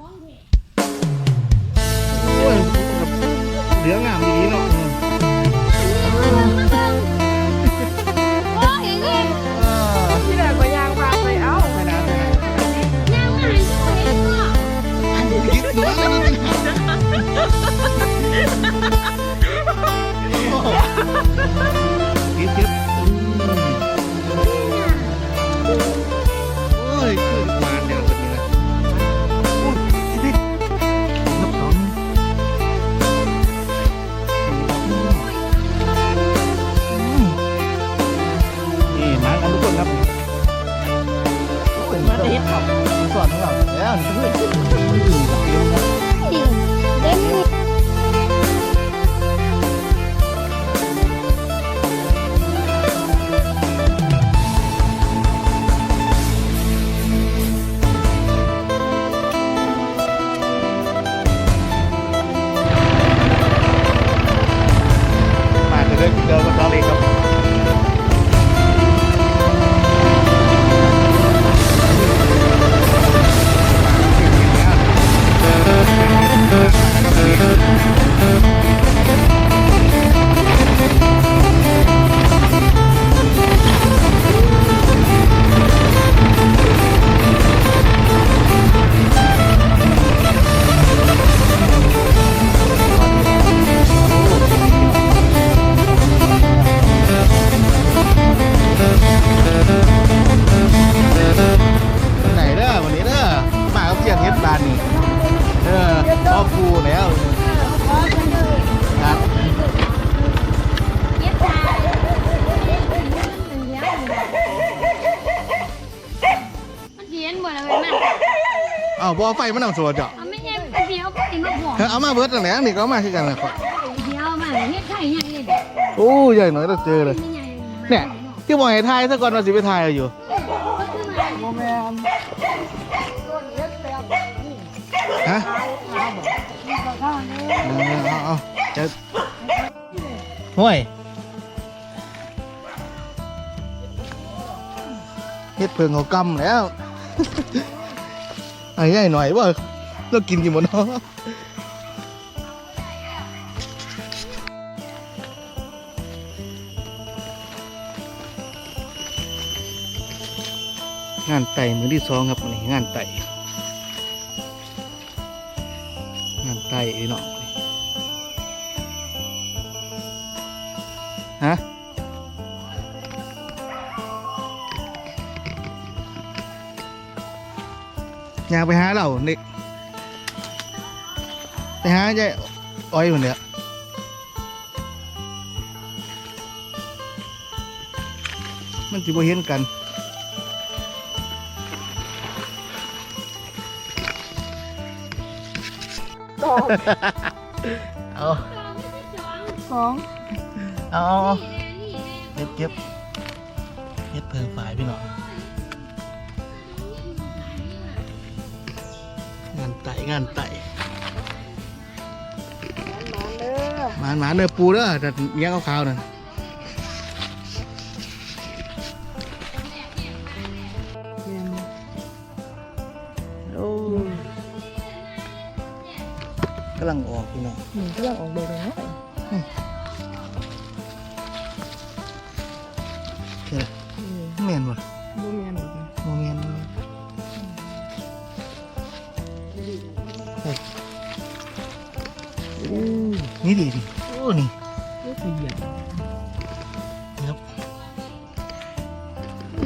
โอ้ยเหลืองามดีเนาะอืมโอ้ยเว้ยอ่าที่แรกก็ยางพาไปเอ้าไปนะไปนะย่างอาหารช่วยก็คิดดูแล้วนี่เป็นโอ้โหคิดคิดอืมโอ้ย บ่เอาไฟมันเอาสวดจ้ะเอาไม่ใช่เดี๋ยวไปมาห่วงเออเอามาเบิดนั่นแหละนี่ก็เอามาคือกันแหละครับเดี๋ยวมาเฮ็ดไข่ใหญ่เลยเด็กโอ้ใหญ่หน่อยเราเจอเลย ไม่ใหญ่เนี่ยที่บอกให้ทายซะก่อนว่าสิไปทายเอาอยู่ก็คือมาโมแมนต้นเล็กแบบนี้ฮะนี่ก็ข้างนี้เออเอาเอาจะห่วยเฮ็ดเพิงเขากำแล้ว ไอ้ใหญ่หน่อยว่าเรากินกี่หมดเนาะงานไต่มือที่สองครับนนี้งานไต่งานไต่ไอ้เนาะฮะ ยากไปหาเราเด็กไปหายายอ้อยคนเดียวมันจะบ่เห็นกันดอกเอาของเอาเก็บเก็บเก็บเพิ่งฝ่ายพี่น้อง ต่งานไต่หมาเด้อหมาหมาเนื้อปูเด้อแต่เนี้ยขาวๆนั่นโอ้กำลังออกพี่น้องหนึ่งเครื่องออกโดยเนาะ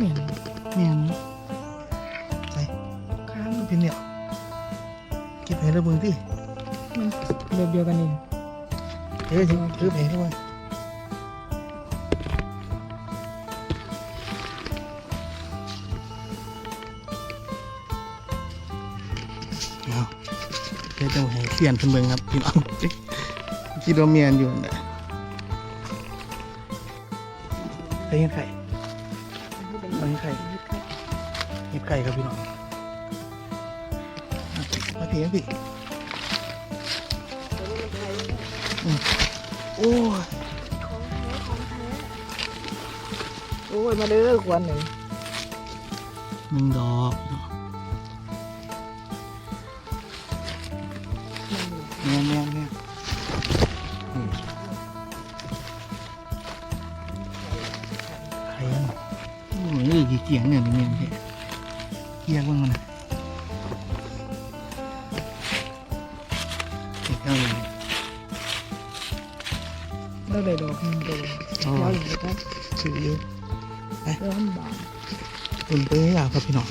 นแม่นใส่ข้ามเป็นเนี่ยเก็บให้ระเบิงที่มันแบบเดียวกันเองเฮ้ยถือแผงเข้ามาเอาเดี๋ยวจะให้เขียนขึ้นเบิ่งครับพี่น้องคิดว่าเมียนอยู่นั่นแหละไปเห็นไข่ เอาเห็นไข่เห็นไข่ครับพี่น้องมาพี่มาพี่อืมโอ้ยโอ้ย มาเด้อควันหนึ่งหนึ่งดอกแม่นแม่นแม่นนี่ ดีเกียงเนี่ยนี่แม่นแท้เกียงบ้างมันนะเก็บเอาเลยเราได้ดอกนึงตัวอ๋อเราอยู่ครับถืออยู่ร้อนบางตุนไปให้ยาวครับพี่น้อง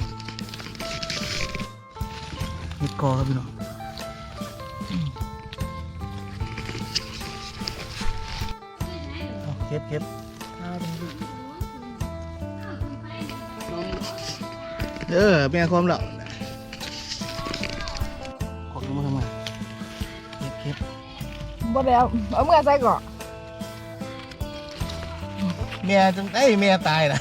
เม็ดกอครับพี่น้องเก็บเก็บ เป็นลูกเออแม่ความเหล่าขอบคุณมาทำไมเก็บเก็บบ่แล้วเอาเมื่อใส่ก่อนเมียจังไอ้ยเมียตายนะ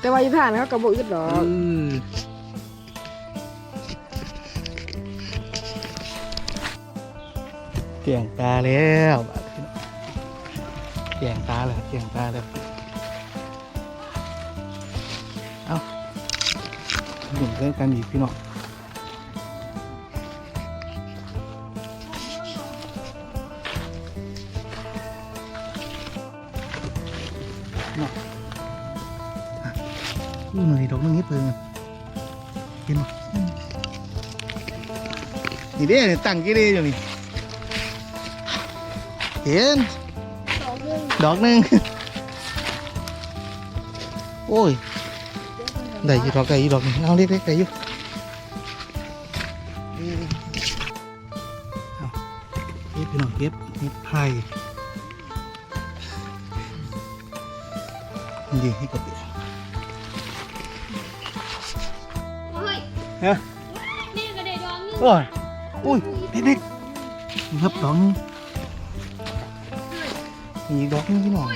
แต่ว่าอยู่ท่านเขาก็บ่อึดดอเอกอเกี่ยงตาแล้วบาดพี่น้องเกี่ยงตาแล้วเกี่ยงตาแล้ว หนุ่มเล่นกันอีกพี่น้องเนาะอะอู้หน่อยดอกนึงนิดเพิ่งอะเห็นไหมนี่เด้นี่ตั้งกี่เด้อยู่นี่เห็นดอกหนึ่งโอ้ย ได้อยี่ดอกได้อยี่ดอกหนึ่งเอาเล็กๆได้อยู่เอาเก็บพี่น้องเก็บเห็ดไผ่ดีให้กับเปียเฮ้ยฮะนี่ก็ได้ดอกนึงโอ้ยอุ้ยเด็กๆนี่ครับดอกหนึงมีอีกดอกหนึงพี่น้อง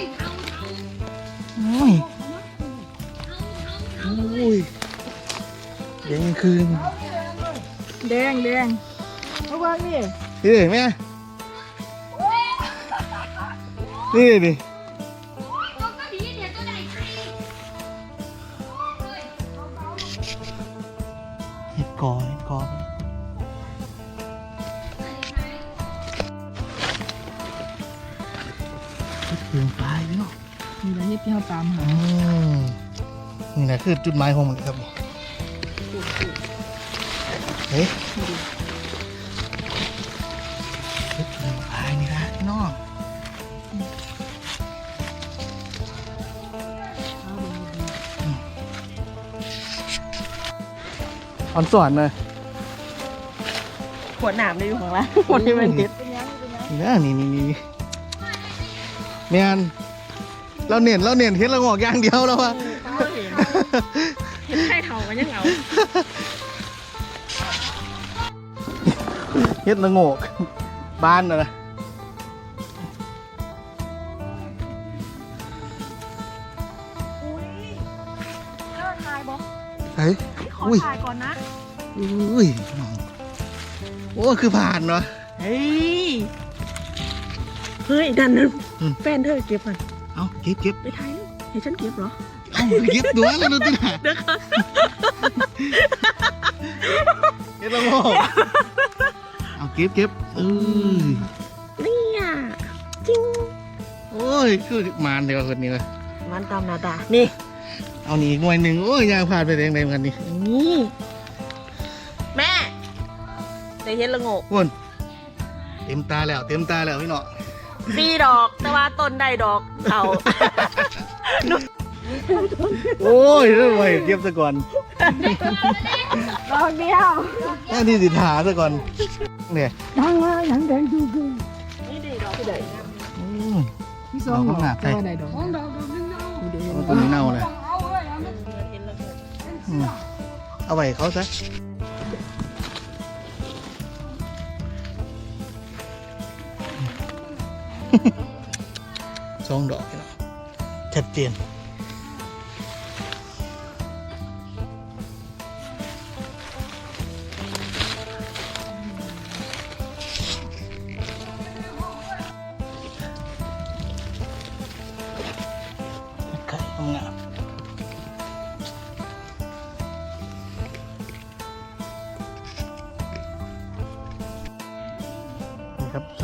โอ้ยเอาเอาโอ้ยเอาเอาโอ้ยแดงคืนแดงแดงเอาวางนี่นี่เห็นไหมนี่ดิ คือจุดหมายของมันครับนี่เฮ้ยเห็ดเปลืองปลายนี่นะพี่น้องอ่อนสอนเลยขวดน้ำได้อยู่ข้างล่างขวดที่มันเฮ็ดนี่นะนี่นี่นี่แมนเราเน้นเราเน้นเฮ็ดละงอกอย่างเดียวแล้ววะ เฮ็ดไข่เฒ่ากันยังเอาเฮ็ดละโงกบ้านน่ะนะอุ้ยเลิกทายบ่เฮ้ยขออุ้ยถ่ายก่อนนะ อุ้ยน้องโอ้คือผ่านเนาะเฮ้ย เฮ้ยดันนะอืมแฟนเธอเก็บมันเอาเก็บเก็บไปถ่ายให้ฉันเก็บเหรอ เอาเก็บตัวแล้วดูติหาเดี๋ยวค่ะเฮ็ดละโงกเอาเก็บเก็บเอ้ยนี่อะจริงโอ้ยคือมานเดียวคนนี้เลยมันตามหนาตา นี่ เอานี่อีกหน่วยหนึ่งโอ้ยยางผ่านไปแดงๆเหมือนกันนี่นี่แม่ได้เห็นละโงกพุ่นเต็มตาแล้วเต็มตาแล้วพี่เนาะสี่ดอก แต่ว่าต้นได้ดอกเขา โอ้ยเรื่องไว้เก็บซะก่อนดอกเดียวแค่ที่สิทาซะก่อนเนี่ยดังมาอย่างแดงดูคือนี่ดีดอกที่ไหนอืมพี่สองดอกดอกข้างหน้าใครแต่ว่าได้ดอกดอกดอกนึงเอาเอาตัวนี้เน่าเลยอืมเอาไว้ให้เขาซะสองดอกพี่เนาะชัดเจน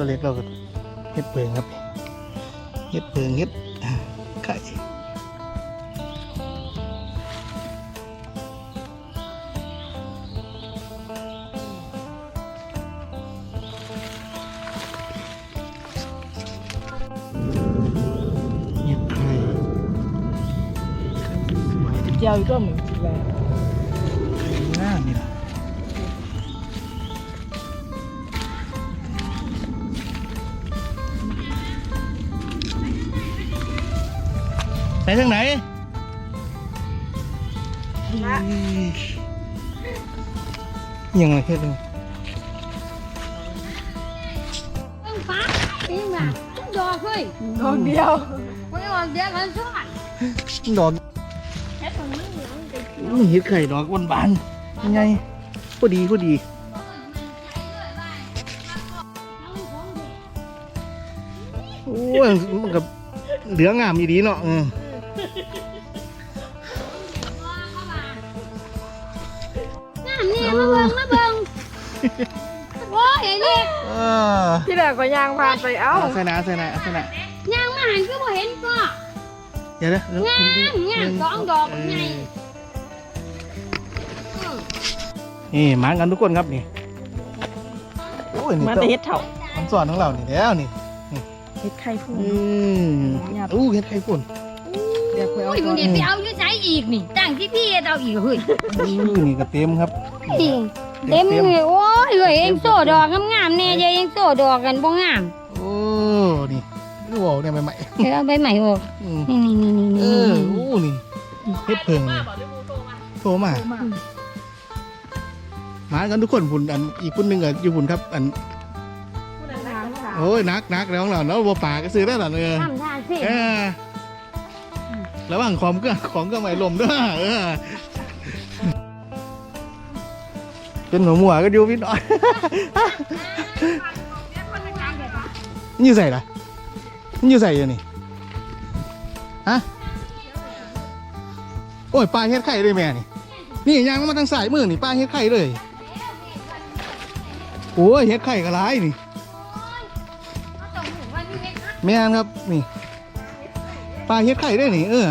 ตัวเล็กเราก็เฮ็ดเปิงครับเฮ็ดเปิงเฮ็ดไข่เฮ็ดไข่เจียวอีกก็เหมือนจีแไปทางไหนยังไงเฮ็ดเลยต้องฟ้าเองว่ะต้องดอกเฮ้ยดอกเดียวไม่ออกเดี๋ยวกันสอนดอกแค่ตรงนี้เหลืองไปเขียวนี่เฮ็ดไข่ดอกบนบานยังไงพอดีพอดีโอ้ยมันกับเหลืองามอีดีเนาะ น้ำนี่มาเบิ่งมาเบิ่งโอ้ยไอ้นี่เออที่แรกก็ยางพานไปเอ้าเอาใส่หนาใส่หนาเอาใส่หนาย่างมาหันก็บ่เห็นก็เดี๋ยวนะเดี๋ยวงามงามสองดอกไงนี่หมากันทุกคนครับนี่โอ้ยนี่มาต้แต่องเฮ็ดเถ่ามันสอนของเรานี่แล้วนี่เฮ็ดไข่พุ่งอืมอู้เฮ็ดไข่ปุ่นเดี๋ยวคุยเอาโอ้ยมึก่งอนเดี๋ยวไปเอาอยู่ใช้อีกนี่ตั้งที่พี่เอาอีกเฮ้ยอู้นี่ก็เต็มครับ เต็มเลยโอ้ยเฮ้ยเองโซ่ดอกงามๆแน่เดี๋ยวเองโซ่ดอกกันบ่งามโอ้นี่ดูว่าเนี่ยใหม่เดี๋ยวเอาใบใหม่ออกๆอืมนี่นี่นี่นี่เอนี่ออู้นี่เฮ็ดเพิงนี่โทรมาหมากันทุกคนพุ่นอันอีกพุ่นหนึงก็อยู่พุ่นครับ อันโอ้ยนักนักแล้วของเราเนาะบ่ปากก็ซื้อได้หรอเออทำท่าสิเออระหว่างของก็ของก็ไม่ลมด้วยเออ เป็นหัวหมัวก็อยู่พี่น้อยนอยู่ใส่ละนอยู่ใส่ยู่นี่ฮะโอ้ยปลาเฮ็ดไข่เลยแม่นี่นี่ยางมาทางสายมือนี่ปลาเฮ็ดไข่เลยโอ้ยเฮ็ดไข่ก็ร้ายนี่แม่นครับนี่ปลาเฮ็ดไข่ได้นี่เออ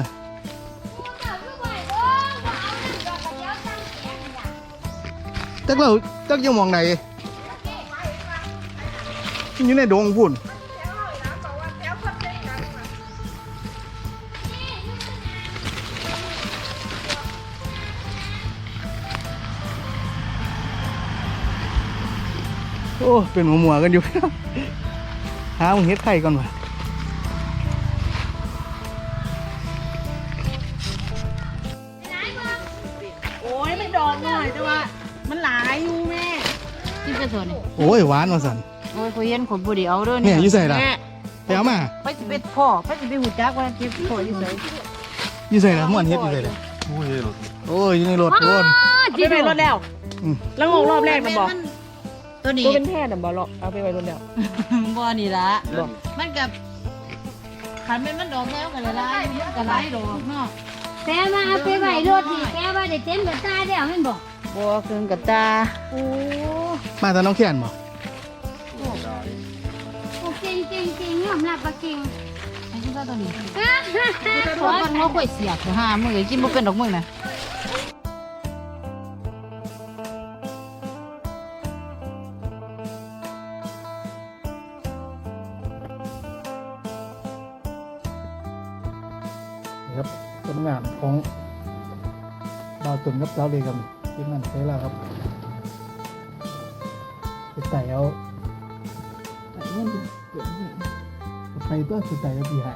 จักเราจักยังมองไหนอยู่ในดงพุ่นโอ้ เป็นหัวหมัวกันอยู่ หามึงเฮ็ดไข่ก่อนวะ อ้ยหวานมาสั่นโอ้ยคุยเย็นขนบุหรี่เอาเด้อเนี่เนี่ยอยู่ใส่ละแม่ไปเอามาไปสิเป็นพ่อไปสิเป็นหูจักว่าเก็บพ่ออยู่ไสอยู่ใส่ละม่วนเฮ็ดอยู่ใส่ละโอ้ยอยู่ในรถโดน เอาไปไว้รถแล้วอืม แล้วงงรอบแรกน่ะบอกตัวนี้ตัวเป็นแพทย์น่ะบ่หรอกเอาไปไว้รถแล้วบ่นี่ละบอกมันกับขันเป็นมันดอกแล้วกันละลายมันก็หลายดอกเนาะแปลมาเอาไปไว้รถนี่แปลว่าได้เต็มกับตาได้เอาแม่นบ่ บ่เครื่องกับตาโอ้มาแต่น้องแขนบ่โอ้เก่งเก่งเก่งยอมรับว่าเก่งไอ้ที่ว่าตัวนี้เพราะมันเขาค่อยเสียบห้ามือกินบ่เป็นดอกมือนะนะครับผลงานของดาวตุนกับดาวเลยกัน ทีมงานใช้แล้วครับไปใส่เอาไปตัวสุดใจก็ดีหา